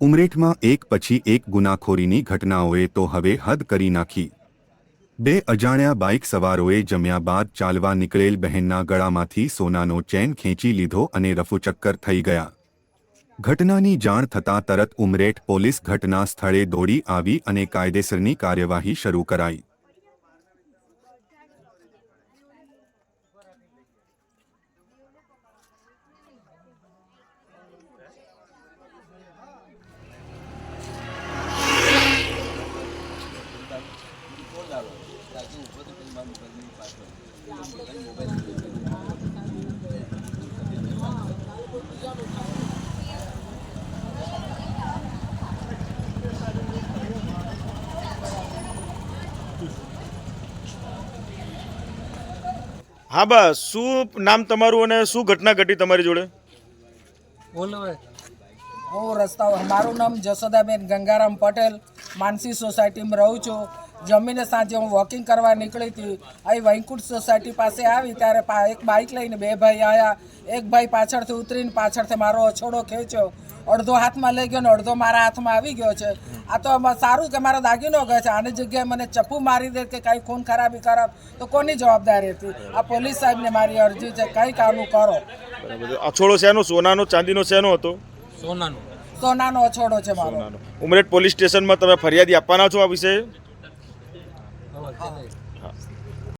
ઉમરેઠમાં એક પછી એક ગુનાખોરીની ઘટનાઓએ તો હવે હદ કરી નાખી. બે અજાણ્યા બાઇક સવારોએ જમ્યા બાદ ચાલવા નીકળેલ બહેનના ગળામાંથી સોનાનો ચેન ખેંચી લીધો અને રફુચક્કર થઈ ગયા. ઘટનાની જાણ થતાં તરત ઉમરેઠ પોલીસ ઘટના સ્થળે દોડી આવી અને કાયદેસરની કાર્યવાહી શરૂ કરાઈ. હા, બસ. શું નામ તમારું અને શું ઘટના ઘટી તમારી જોડે? બોલો હું રસ્તા મારું નામ જશોદાબેન ગંગારામ પટેલ. માનસી સોસાયટીમાં રહું છું. જમીને સાંજે હું વોકિંગ કરવા નીકળી હતી. અહીં વૈકુંઠ સોસાયટી પાસે આવી ત્યારે એક બાઇક લઈને બે ભાઈ આવ્યા એક ભાઈ પાછળથી ઉતરીને પાછળથી મારો અછોડો ખેંચ્યો. અડધો હાથમાં લઈ ગયો ને અડધો મારા હાથમાં આવી ગયો છે. આ તો સારું કે મારો દાગીનો ગયો છે? આની જગ્યાએ મને ચપ્પુ મારી દે કે કાંઈ ખૂન ખરાબી ખરાબ તો કોની જવાબદારી હતી? આ પોલીસ સાહેબને મારી અરજી છે. કંઈક આનું કરો. અછોડો શેનો? સોનાનો? ચાંદીનો શેનો હતો? સોનાનું. સોનાનો છોડો છે મારો. સોનાનો. ઉમરેઠ પોલીસ સ્ટેશનમાં તમે ફરિયાદી આપવાના છો આ વિશે?